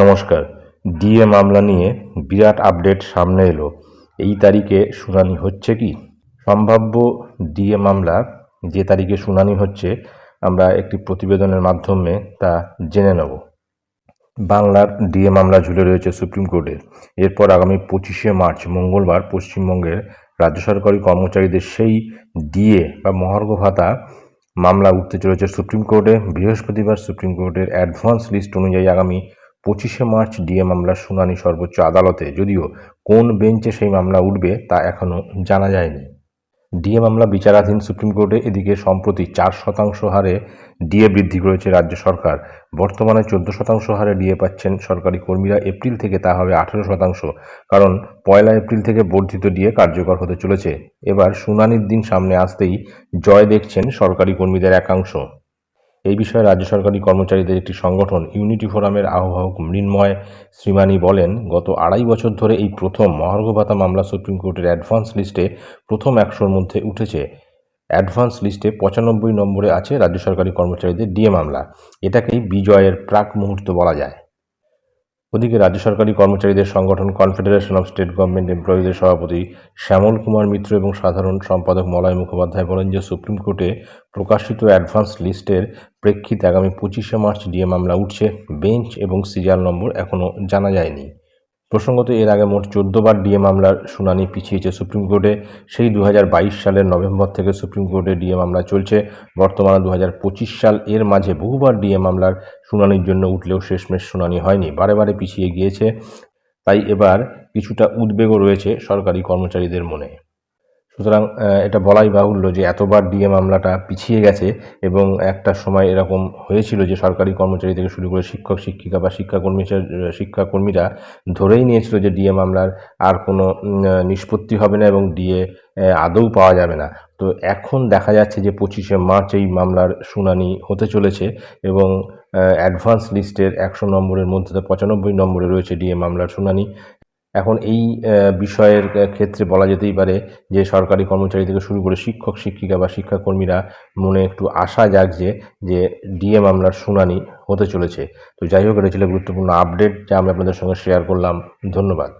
নমস্কার। ডিএ মামলা নিয়ে বিরাট আপডেট সামনে এলো। এই তারিখে শুনানি হচ্ছে কি? সম্ভাব্য ডিএ মামলা যে তারিখে শুনানি হচ্ছে, আমরা একটি প্রতিবেদনের মাধ্যমে তা জেনে নেব। বাংলার ডিএ মামলা ঝুলে রয়েছে সুপ্রিম কোর্টে। এরপর আগামী পঁচিশে মার্চ, মঙ্গলবার পশ্চিমবঙ্গের রাজ্য সরকারি কর্মচারীদের সেই ডিএ বা মহার্ঘ ভাতা মামলা উঠতে চলেছে সুপ্রিম কোর্টে। বৃহস্পতিবার সুপ্রিম কোর্টের অ্যাডভান্স লিস্ট অনুযায়ী আগামী পঁচিশে মার্চ ডিএ মামলার শুনানি সর্বোচ্চ আদালতে, যদিও কোন বেঞ্চে সেই মামলা উঠবে তা এখনও জানা যায়নি। ডিএ মামলা বিচারাধীন সুপ্রিম কোর্টে এদিকে সম্প্রতি চার শতাংশ হারে ডিএ বৃদ্ধি করেছে রাজ্য সরকার। বর্তমানে চোদ্দ শতাংশ হারে ডিএ পাচ্ছেন সরকারি কর্মীরা এপ্রিল থেকে তা হবে আঠেরো শতাংশ, কারণ পয়লা এপ্রিল থেকে বর্ধিত ডিএ কার্যকর হতে চলেছে। এবার শুনানির দিন সামনে আসতেই জয় দেখছেন সরকারি কর্মীদের একাংশ। এই বিষয়ে রাজ্য সরকারি কর্মচারীদের একটি সংগঠন ইউনিটি ফোরামের আহ্বায়ক মৃন্ময় শ্রীমানি বলেন, গত আড়াই বছর ধরে এই প্রথম মহার্ঘ ভাতা মামলা সুপ্রিম কোর্টের অ্যাডভান্স লিস্টে প্রথম একশোর মধ্যে উঠেছে। অ্যাডভান্স লিস্টে পঁচানব্বই নম্বরে আছে রাজ্য সরকারি কর্মচারীদের ডিএ মামলা। এটাকেই বিজয়ের প্রাক মুহূর্ত বলা যায়। ওদিকে রাজ্য সরকারি কর্মচারীদের সংগঠন কনফেডারেশন অফ স্টেট গভর্নমেন্ট এমপ্লয়িজের সভাপতি শ্যামল কুমার মিত্র এবং সাধারণ সম্পাদক মলয় মুখোপাধ্যায় বলেন যে সুপ্রিম কোর্টে প্রকাশিত অ্যাডভান্স লিস্টের প্রেক্ষিতে আগামী পঁচিশে মার্চ ডিএ মামলা উঠছে। বেঞ্চ এবং সিরিয়াল নম্বর এখনও জানা যায়নি। প্রসঙ্গত এর আগে মোট চোদ্দবার ডিএ মামলার শুনানি পিছিয়েছে সুপ্রিম কোর্টে। সেই দু হাজার বাইশ সালের নভেম্বর থেকে সুপ্রিম কোর্টে ডিএ মামলা চলছে। বর্তমানে দু হাজার পঁচিশ সাল এর মাঝে বহুবার ডিএ মামলার শুনানির জন্য উঠলেও শেষমেশ শুনানি হয়নি, বারে বারে পিছিয়ে গিয়েছে। তাই এবার কিছুটা উদ্বেগও রয়েছে সরকারি কর্মচারীদের মনে। সুতরাং এটা বলাই বাহুল্য যে এতবার ডিএ মামলাটা পিছিয়ে গেছে এবং একটা সময় এরকম হয়েছিল যে সরকারি কর্মচারী থেকে শুরু করে শিক্ষক, শিক্ষিকা বা শিক্ষাকর্মী শিক্ষাকর্মীরা ধরেই নিয়েছিল যে ডিএ মামলার আর কোনো নিষ্পত্তি হবে না এবং ডিএ আদৌ পাওয়া যাবে না। তো এখন দেখা যাচ্ছে যে পঁচিশে মার্চ এই মামলার শুনানি হতে চলেছে এবং অ্যাডভান্স লিস্টের একশো নম্বরের মধ্যে পঁচানব্বই নম্বরে রয়েছে ডিএ মামলার শুনানি। এখন এই বিষয়ের ক্ষেত্রে বলা যেতেই পারে যে সরকারি কর্মচারী থেকে শুরু করে শিক্ষক, শিক্ষিকা বা শিক্ষাকর্মীরা মনে একটু আশা জাগছে যে ডিএ মামলার শুনানি হতে চলেছে। তো যাই হোক, এটা ছিল গুরুত্বপূর্ণ আপডেট যা আমি আপনাদের সঙ্গে শেয়ার করলাম। ধন্যবাদ।